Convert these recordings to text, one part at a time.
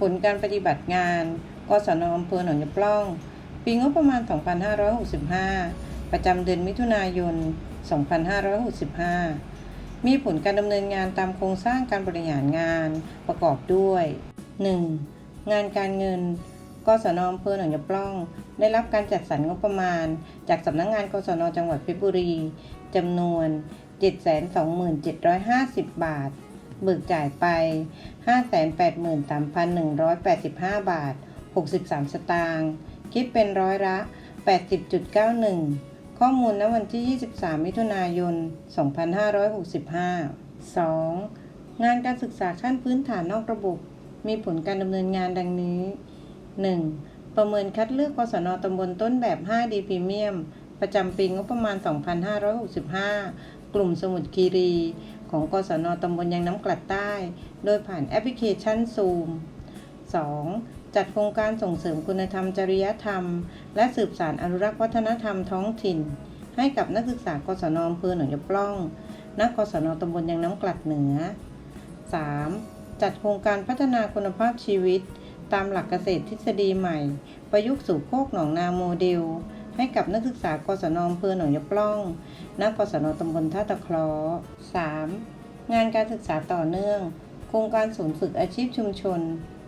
ผลการปฏิบัติงาน กศนอำเภอหนองยะปล้อง ปีงบประมาณ 2565 ประจำเดือนมิถุนายน 2565 มีผลการดำเนินงานตามโครงสร้างการบริหารงานประกอบด้วย 1. งานการเงิน กศนอำเภอหนองยะปล้อง ได้รับการจัดสรรงบประมาณ จากสำนักงงาน กศนจังหวัดเพชรบุรีจำนวน 727,50 บาท เบิกจ่ายไป 583,185 บาท 63 สตางค์ คิดเป็นร้อยละ 80.91 ข้อมูลณวันที่ 23 มิถุนายน 2565 2. งานการศึกษาขั้นพื้นฐานนอกระบบ มีผลการดำเนินงานดังนี้ 1. ประเมินคัดเลือกกศนตำบลต้นแบบ 5D พรีเมียมประจำปีงบประมาณ 2565 กลุ่มสมุดคีรี ของกศนตำบลยังน้ำกลัดใต้ โดยผ่านแอปพลิเคชัน Zoom 2. จัดโครงการส่งเสริมคุณธรรมจริยธรรม และสืบสานอนุรักษ์วัฒนธรรมท้องถิ่น ให้กับนักศึกษากศนอำเภอหนองยะปล้องณกศนตำบลยังน้ำกลัดเหนือ 3. จัดโครงการพัฒนาคุณภาพชีวิต ตามหลักเกษตรทฤษฎีใหม่ ประยุกต์สู่โคกหนองนาโมเดล ให้กับนักศึกษากศนอำเภอหนองยะปล้องณกกศนตำบลท่าตะเคราะห์ 3. งานการศึกษาต่อเนื่อง โครงการศูนย์ฝึกอาชีพชุมชน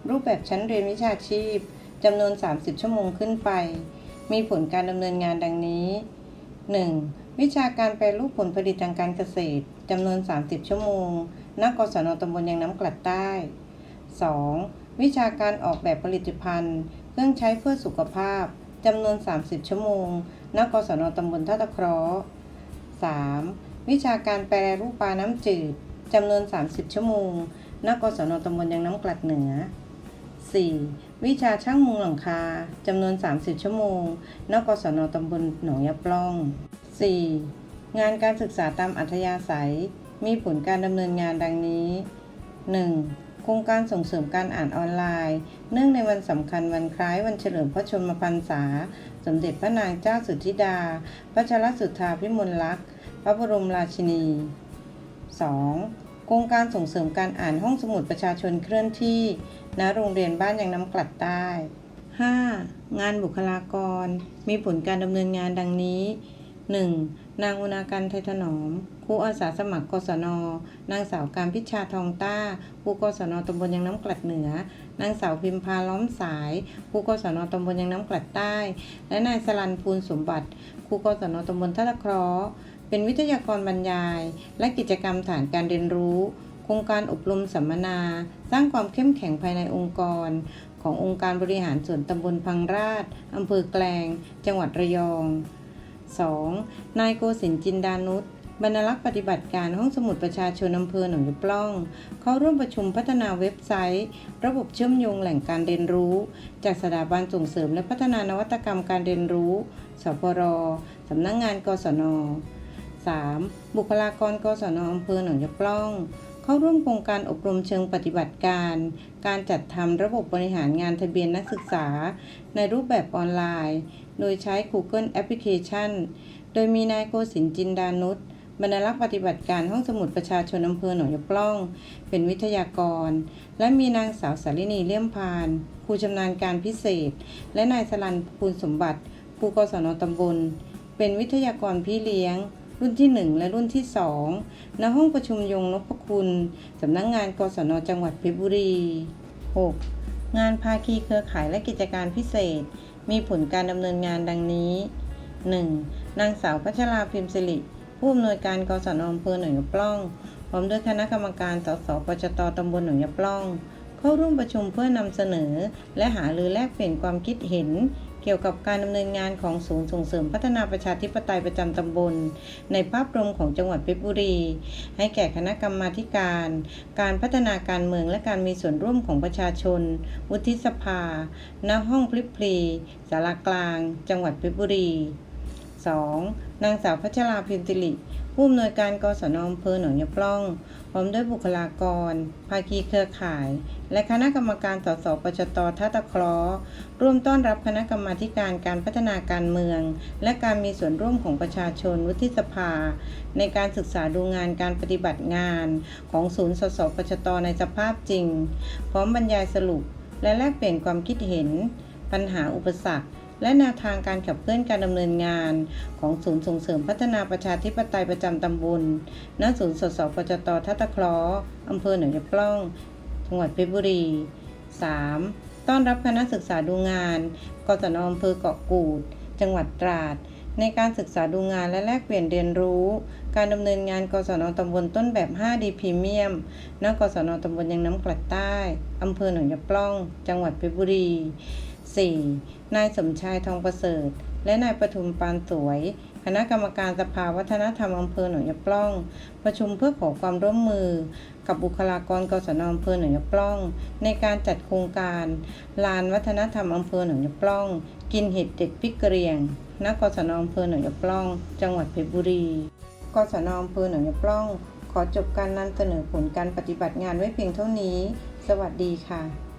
รูปแบบชั้นเรียนวิชาชีพจำนวน 30 ชั่วโมงขึ้นไป มีผลการดำเนินงานดังนี้ 1. วิชาการแปรรูปผลผลิตทางการเกษตรจำนวน 30 ชั่วโมงณกศนตำบลยังน้ำกลัดใต้ 2. วิชาการออกแบบผลิตภัณฑ์ เครื่องใช้เพื่อสุขภาพ จำนวน 30 ชั่วโมง ณ กศนตำบลท่าตะเคราะห์ 3. วิชาการแปรรูปปลาน้ำจืดจำนวน 30 ชั่วโมง ณ กศนตำบลยังน้ำกลัดเหนือ 4. วิชาช่างมุงหลังคาจำนวน 30 ชั่วโมง ณ กศนตำบลหนองยะปล้อง 4. งานการศึกษาตามอัธยาศัย มีผลการดำเนินงานดังนี้ 1. โครงการส่งเสริมการอ่านออนไลน์ เนื่องในวันสำคัญวันคล้ายวันเฉลิมพระชนมพรรษา สมเด็จพระนางเจ้าสุธิดา พระชรสุทธาพิมลลักษณ์ พระบรมราชินี 2. โครงการส่งเสริมการอ่านห้องสมุดประชาชนเคลื่อนที่ ณ โรงเรียนบ้านยังน้ำกลัดใต้ 5. งานบุคลากร มีผลการดำเนินงานดังนี้ 1. นางอุณาการไทยถนอมครูอาสาสมัครกศน นางสาวการพิชาทองต้าครูกศนตำบลยังน้ำกลัดเหนือ นางสาวพิมพาล้อมสายครูกศนตำบลยังน้ำกลัดใต้ และนายสลันภูลสมบัติครูกศนตำบลท่าตะเคราะห์เป็นวิทยากรบรรยาย และกิจกรรมฐานการเรียนรู้ โครงการอบรมสัมมนา สร้างความเข้มแข็งภายในองค์กร ขององค์การบริหารส่วนตำบลพังราชอำเภอแกลง จังหวัดระยอง 2. นายโกศินจินดานุชบรรลักษ์ปฏิบัติการห้องสมุดประชาชนอำเภอหนองยะปล้อง เข้าร่วมประชุมพัฒนาเว็บไซต์ ระบบเชื่อมโยงแหล่งการเรียนรู้ จากสถาบันส่งเสริมและพัฒนานวัตกรรมการเรียนรู้ สพรสำนักงงานกศน 3. บุคลากรกศนอำเภอหนองยะปล้อง เข้าร่วมโครงการอบรมเชิงปฏิบัติการ การจัดทำระบบบริหารงานทะเบียนนักศึกษา ในรูปแบบออนไลน์ โดยใช้ Google Application โดยมีนายโกศินจินดานุชบรรลักษ์ปฏิบัติการห้องสมุดประชาชนอำเภอหนองยะปล้อง เป็นวิทยากร และมีนางสาวสารินีเลี่ยมพานครูชำนาญการพิเศษ และนายสลันภูลสมบัติครูกศนตำบล เป็นวิทยากรพี่เลี้ยง รุ่นที่ 1 และรุ่นที่ 2 ณ ห้องประชุมยงนพคุณสำนักงงานกศนจังหวัดเพชรบุรี 6. งานภาคีเครือข่ายและกิจการพิเศษ มีผลการดำเนินงานดังนี้ 1. นางสาวพัชราพิมพ์สิริ ผู้อำนวยการกศนอำเภอหนองยะปล้อง พร้อมด้วยคณะกรรมการสสปชตตำบลหนองยะปล้อง เข้าร่วมประชุมเพื่อนำเสนอ และหารือแลกเปลี่ยนความคิดเห็น เกี่ยวกับการดำเนินงานของศูนย์ส่งเสริมพัฒนาประชาธิปไตยประจำตำบล ในภาพรวมของจังหวัดเพชรบุรี ให้แก่คณะกรรมาการ การพัฒนาการเมืองและการมีส่วนร่วมของประชาชน วุฒิสภา ณ ห้องพลิปพลีสารากลาง จังหวัดเพชรบุรี 2. นางสาวพัชราพิมพ์สิริ ผู้อำนวยการกศนอำเภอหนองยะปล้อง พร้อมด้วยบุคลากร ภาคีเครือข่าย และคณะกรรมการสสปชตท่าตะคราะห์ร่วมต้อนรับคณะกรรมาการการพัฒนาการเมือง และการมีส่วนร่วมของประชาชนวุฒิสภา ในการศึกษาดูงานการปฏิบัติงาน ของศูนย์สสปชตในสภาพจริง พร้อมบรรยายสรุป และแลกเปลี่ยนความคิดเห็น ปัญหาอุปสรรค และแนวทางการขับเคลื่อนการดำเนินงานของศูนย์ส่งเสริมพัฒนาประชาธิปไตยประจำตำบลณศูนย์สสปจตทัตตะคราะห์อำเภอหนองยะปล้อง จังหวัดเพชรบุรี 3. ต้อนรับคณะศึกษาดูงานกศนอำเภอเกาะกูด จังหวัดตราด ในการศึกษาดูงานและแลกเปลี่ยนเรียนรู้ การดำเนินงานกศนตำบลต้นแบบ 5D พรีเมียมณกศนตำบลยังน้ำกลัดใต้อำเภอหนองยะปล้อง จังหวัดเพชรบุรี 4. นายสมชายทองประเสริฐ และนายประทุมปานสวย คณะกรรมการสภาวัฒนธรรมอำเภอหนองยะปล้อง ประชุมเพื่อขอความร่วมมือ กับบุคลากรกศนอำเภอหนองยะปล้อง ในการจัดโครงการ ลานวัฒนธรรมอำเภอหนองยะปล้อง กินเห็ดเด็ดพริกเหรียงณกศนอำเภอหนองยะปล้อง จังหวัดเพชรบุรี กศนอำเภอหนองยะปล้อง ขอจบการนำเสนอผลการปฏิบัติงานไว้เพียงเท่านี้ สวัสดีค่ะ